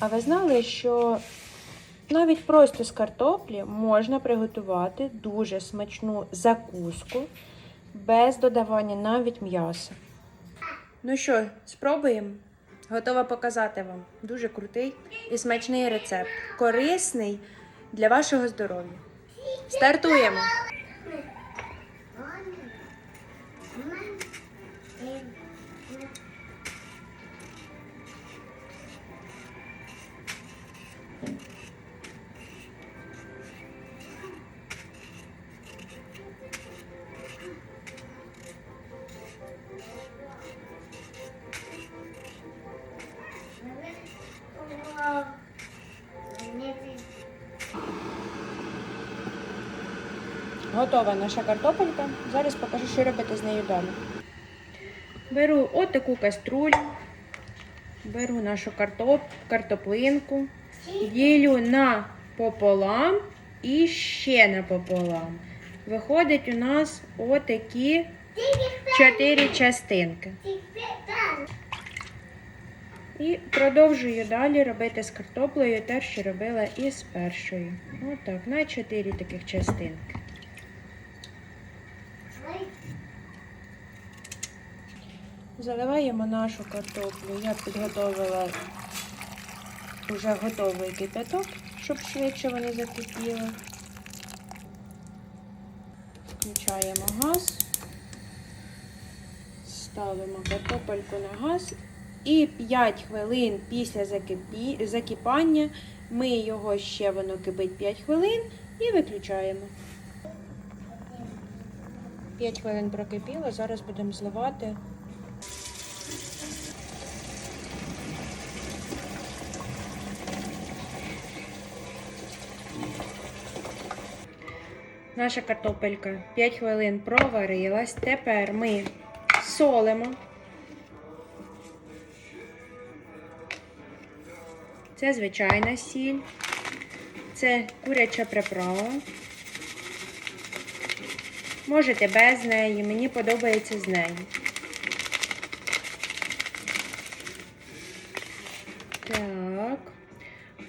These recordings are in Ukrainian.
А ви знали, що навіть просто з картоплі можна приготувати дуже смачну закуску без додавання навіть м'яса. Ну що, спробуємо? Готова показати вам дуже крутий і смачний рецепт. Корисний для вашого здоров'я. Стартуємо! Готова наша картопелька. Зараз покажу, що робити з нею далі. Беру отаку каструлю, беру нашу картоп, картоплинку, ділю на пополам і ще напополам. Виходить у нас отакі чотири частинки. І продовжую далі робити з картоплею те, що робила і з першою. Отак, на чотири таких частинки. Заливаємо нашу картоплю. Я підготовила вже готовий кипяток, щоб швидше вони закипіли. Включаємо газ, ставимо картопельку на газ і 5 хвилин після закипі... закипання ми його ще воно кипить 5 хвилин і виключаємо. 5 хвилин прокипіло, зараз будемо зливати Наша картопелька 5 хвилин проварилась. Тепер ми солимо. Це звичайна сіль. Це куряча приправа. Можете без неї, мені подобається з нею. Так.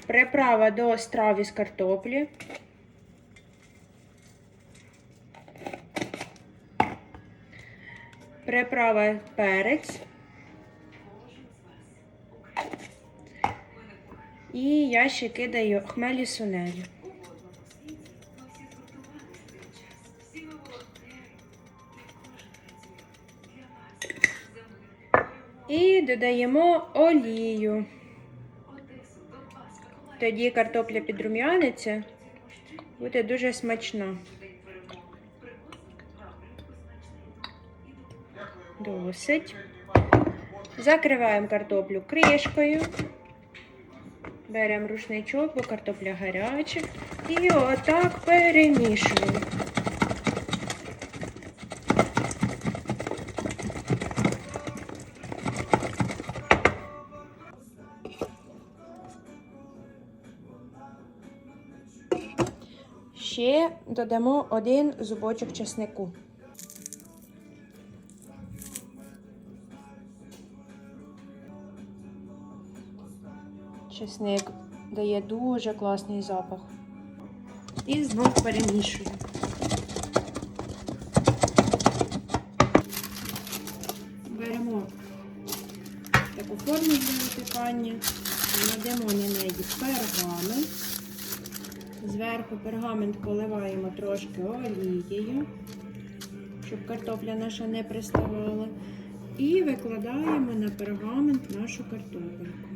Приправа до страв із картоплі. Приправа перець. І я ще кидаю хмелі сунелі. І додаємо олію. Тоді картопля підрум'яниться, буде дуже смачна. Досить. Закриваємо картоплю кришкою. Беремо рушничок, бо картопля гаряча. І отак перемішуємо. Ще додамо один зубочок чеснику. Чесник дає дуже класний запах. І знов перемішую. Беремо таку форму для випікання, кладемо на неї пергамент. Зверху пергамент поливаємо трошки олією, щоб картопля наша не приставала. І викладаємо на пергамент нашу картопельку.